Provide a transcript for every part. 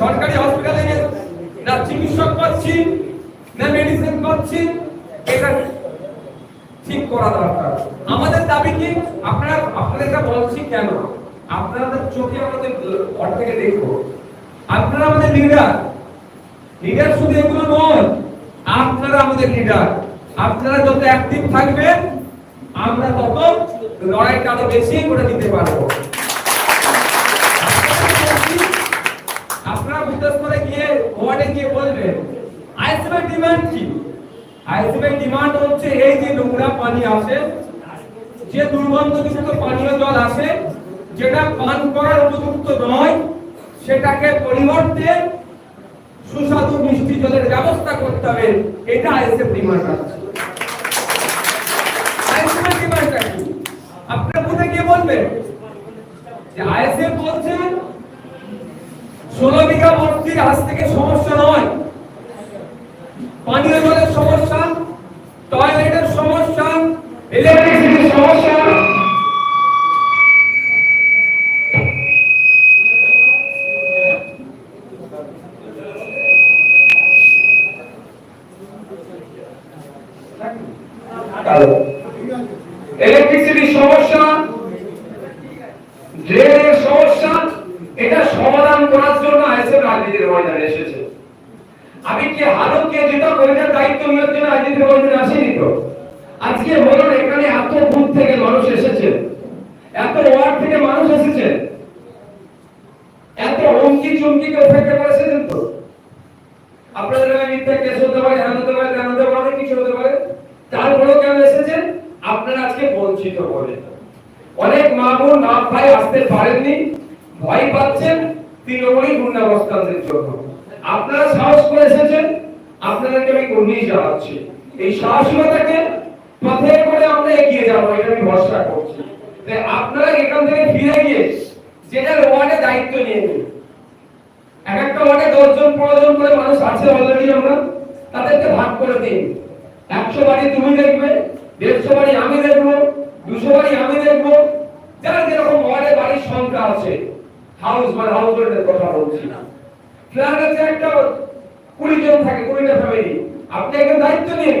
সরকারি হসপিটালে গিয়ে না চিকিৎসক পাচ্ছি, না মেডিসিন পাচ্ছি, এটা ঠিক করা দরকার। আমাদের দাবি কি? আপনারা আপনাদেরকে বলছি কেন? আপনাদের চোখে আমাদের ঘর থেকে দেখব আপনারা আমাদের লিডার লিডার শুধু এগুলো নয়, আপনারা আমাদের লিডার আপনারা যত অ্যাক্টিভ থাকবেন, আমরা তত লড়াইটা আরও বেশি করে দিতে পারব। আপনারা বুদ্ধেশ্বরে গিয়ে ওয়ার্ডে গিয়ে বলবেন আইসিএমের ডিমান্ড কি? আইসিএমের ডিমান্ড হচ্ছে এই যে নোংরা পানি আসে, যে দুর্গন্ধযুক্ত পানীয় জল আসে, যেটা পান করার উপযুক্ত নয়, সেটাকে পরিবর্তে সুস্বাদু মিষ্টি জলের ব্যবস্থা করতে হবে, এটা আইএসএফ ডিমান্ড আছে। আইএসএফ ডিমান্ড কি? আপনারা বুঝে গিয়ে বলবেন যে আইএসএফ বলছে ষোলো বিঘা আজ থেকে সমস্যা নয়। পানীয় জলের সমস্যা, টয়লেটের সমস্যা ইলেকট্রিসিটির সমস্যা। ইলেকট্রিসিটির সমস্যা ড্রেনের সমস্যা। এটা সমাধান করার জন্য আইএসএফ রাজনীতির ময়দানে এসেছে। আমি কি হারুকে যেটা কবিতার দায়িত্ব নেওয়ার জন্য রাজনীতির ময়দানে আসেনি তো? আজকে বলুন, এখানে এত বুথ থেকে মানুষ এসেছে। এত ওয়ার্ড থেকে মানুষ এসেছে। এত হুমকি চুমকি কেউ থেকে এসেছেন তো? আপনাদের নামে মিথ্যা কেস হতে পারে হ্যান হতে পারে তেন হতে পারে অনেক কিছু হতে পারে। তারপরেও কেন এসেছেন আপনারা আজকে বঞ্চিত বলে। অনেক মা বোন ভাই আসতে পারেননি। ভয় পাচ্ছেন তৃণমূলী গুন্ডাবস্থানদের জন্য। আপনারা সাহস করে এসেছেন, আপনাদেরকে আমি কর্মী জানাচ্ছি। এই সাহসিকতাকে পথে করে আমরা এগিয়ে যাব, এটা আমি ভরসা করছি। আপনারা এখান থেকে ফিরে গিয়ে যেটা ওয়ার্ডে দায়িত্ব নিয়ে নিন। এক একটা ওয়ার্ডে দশজন পনেরো জন করে মানুষ আছে অলরেডি আমরা, তাদেরকে ভাগ করে দিন। একশো বাড়ি তুমি দেখবে, দেড়শো বাড়ি আমি দেখব, দুশো বাড়ি আমি দেখব, যারা যেরকম ওয়ার্ডে বাড়ির সংখ্যা আছে। হাউস মানে হাউস হোল্ডের কথা বলছি ফ্ল্যাট আছে একটা কুড়ি জন থাকে, কুড়িটা ফ্যামিলি আপনি একটা দায়িত্ব নিন।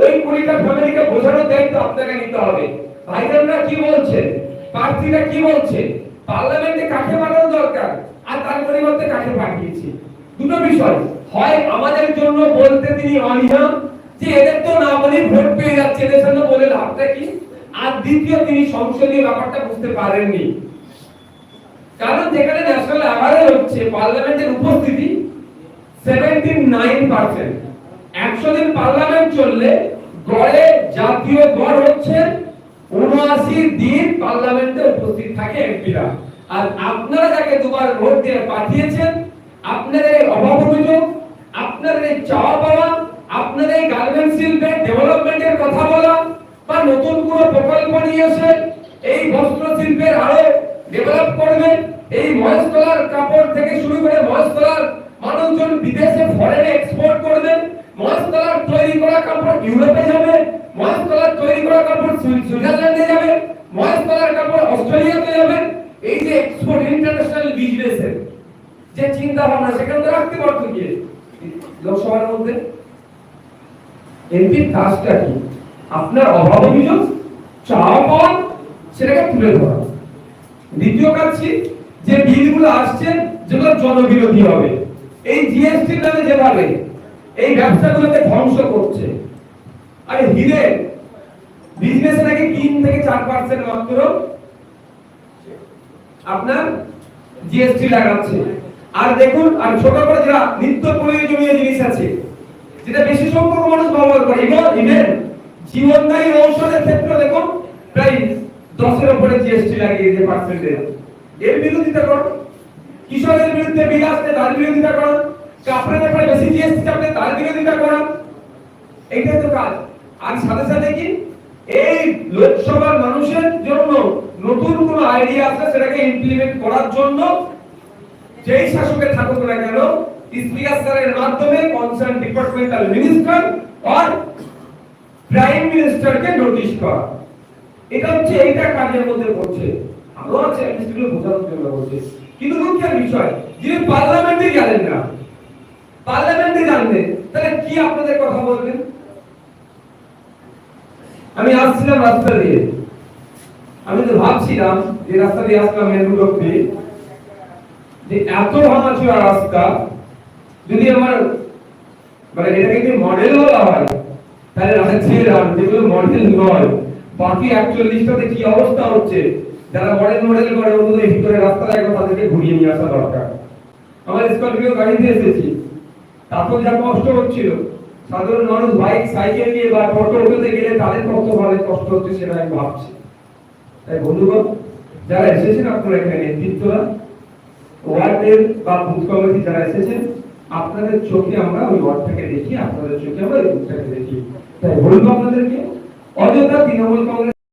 ওই কুড়িটা ফ্যামিলিকে বোঝানোর দায়িত্ব আপনাকে নিতে হবে। ভাইজানরা কি বলছে? প্রার্থীরা কি বলছে? পার্লামেন্টে কাকে পাঠানো দরকার? আর তার পরিবর্তে কাকে পাঠিয়েছি? দুটো বিষয়। হয় আমাদের জন্য বলতে তিনি অনিহা, যে এদের তো না বলে ভোট পেয়ে যাচ্ছে, এদের সামনে বলে লাভটা কি? আর দ্বিতীয় তিনি সংসদীয় ব্যাপারটা বুঝতে পারেননি। কারণ যেখানে ন্যাশনাল অ্যাওয়ার্ড হচ্ছে পার্লামেন্টের উপস্থিতি 79% একশো দিন পার্লামেন্ট চললে গড়ে জাতীয় গড় হচ্ছে উনআশি দিন পার্লামেন্টে উপস্থিত থাকে এমপিরা। আর আপনারা যাকে দুবার ভোট দিয়ে পাঠিয়েছেন, আপনাদের এই অভাব অভিযোগ আপনাদের এই চাওয়া পাওয়া, আপনাদের এই গার্মেন্টস শিল্পের ডেভেলপমেন্টের কথা বলা, বা নতুন কোনো প্রকল্প নিয়ে এসে এই বস্ত্র শিল্পের আরও ডেভেলপ করবে এই মহেশতলার কাপড় থেকে শুরু করে মহেশতলার মানুষজন বিদেশে ফরেনে এক্সপোর্ট করবে মহেশতলার তৈরি করা কাপড় ইউরোপে যাবে। মহেশতলার তৈরি করা কাপড় সুই- সুইজারল্যান্ডে যাবে। মহেশতলার কাপড় অস্ট্রেলিয়াতে যাবে। এই যে এক্সপোর্ট ইন্টারন্যাশনাল বিজনেসের যে চিন্তা ভাবনা সেখানে তো রাখতে পারতো কি? লোকসভার মধ্যে। এমপির কাজটা কি? আপনার অভাব অভিযোগ, চাওয়া পাওয়া, সেটাকে তুলে ধরা। দ্বিতীয় কাজ কি যে বিলগুলো আসছে, যেগুলো জনবিরোধী হবে। এই জিএসটি নামে যেভাবে এই ব্যবসাগুলোকে ধ্বংস করছে, আরে হিরে বিজনেস নাকি তিন থেকে চার পার্সেন্ট মাত্র আপনার জিএসটি লাগাচ্ছে। আর দেখুন, আর ছোট করে যারা নিত্য প্রয়োজনীয় জিনিস আছে, যেটা বেশি সংখ্যক মানুষ ব্যবহার করে ইভেন জীবনদায়ী ঔষধের ক্ষেত্রে দেখুন, প্রায় দশের উপরে জিএসটি লাগিয়ে যে। পার্সেন্টেজ এর বিরোধিতা করো কৃষকের বিরুদ্ধে বিল আসছে, তার বিরোধিতা করো কাপড়ের ব্যাপারে বেশি জিএসটি চাপলে তার বিরোধিতা করো এইটাই তো কাজ। আর সাথে সাথে কি? এই লোকসভার মানুষের জন্য নতুন কোন আইডিয়া আছে সেটাকে ইমপ্লিমেন্ট করার জন্য? যেই শাসকে থাকুক না কেন স্পিকার স্যারের মাধ্যমে কনসার্ন ডিপার্টমেন্টাল মিনিস্টার আর প্রাইম মিনিস্টারকে নোটিশ করা। এটা হচ্ছে, এইটা কাজের মধ্যে পড়ছে। আরও আছে সেগুলো বোঝানোর জন্য বলছি। কিন্তু দুঃখের বিষয়, যিনি পার্লামেন্টে গেলেন না, পার্লামেন্টে জানবেন তাহলে কি আপনাদের কথা বলবেন? আমি আসছিলাম রাস্তা দিয়ে। আমি তো ভাবছিলাম যে রাস্তা দিয়ে আসলাম মেরুল অব্দি যে এত ভাঙাচোরা রাস্তা, যদি আমার মানে এটাকে যদি মডেল বলা হয়, তাহলে রাজ্যের যেগুলো মডেল নয় বাকি একচল্লিশটাতে কি অবস্থা হচ্ছে? যারা মডেল মডেল করে এই ভিতরে রাস্তাটা একবার তাদেরকে ঘুরিয়ে নিয়ে আসা দরকার। আমার স্করপিও গাড়িতে এসেছি। তারপর যা কষ্ট হচ্ছিল, সাধারণ মানুষ বাইক, সাইকেল নিয়ে বা টোটো উঠতে গেলে তাদের কত ভাবে কষ্ট হচ্ছে সেটা আমি ভাবছি। তাই বন্ধুগণ, যারা এসেছেন আপনারা এখানে নেতৃত্বরা, ওয়ার্ডের বা বুথ কমিটি যারা এসেছেন, আপনাদের চোখে আমরা ওই ওয়ার্ডটাকে দেখি, আপনাদের চোখে আমরা ওই বুথটাকে দেখি। তাই বলব আপনাদেরকে অযথা তৃণমূল কংগ্রেস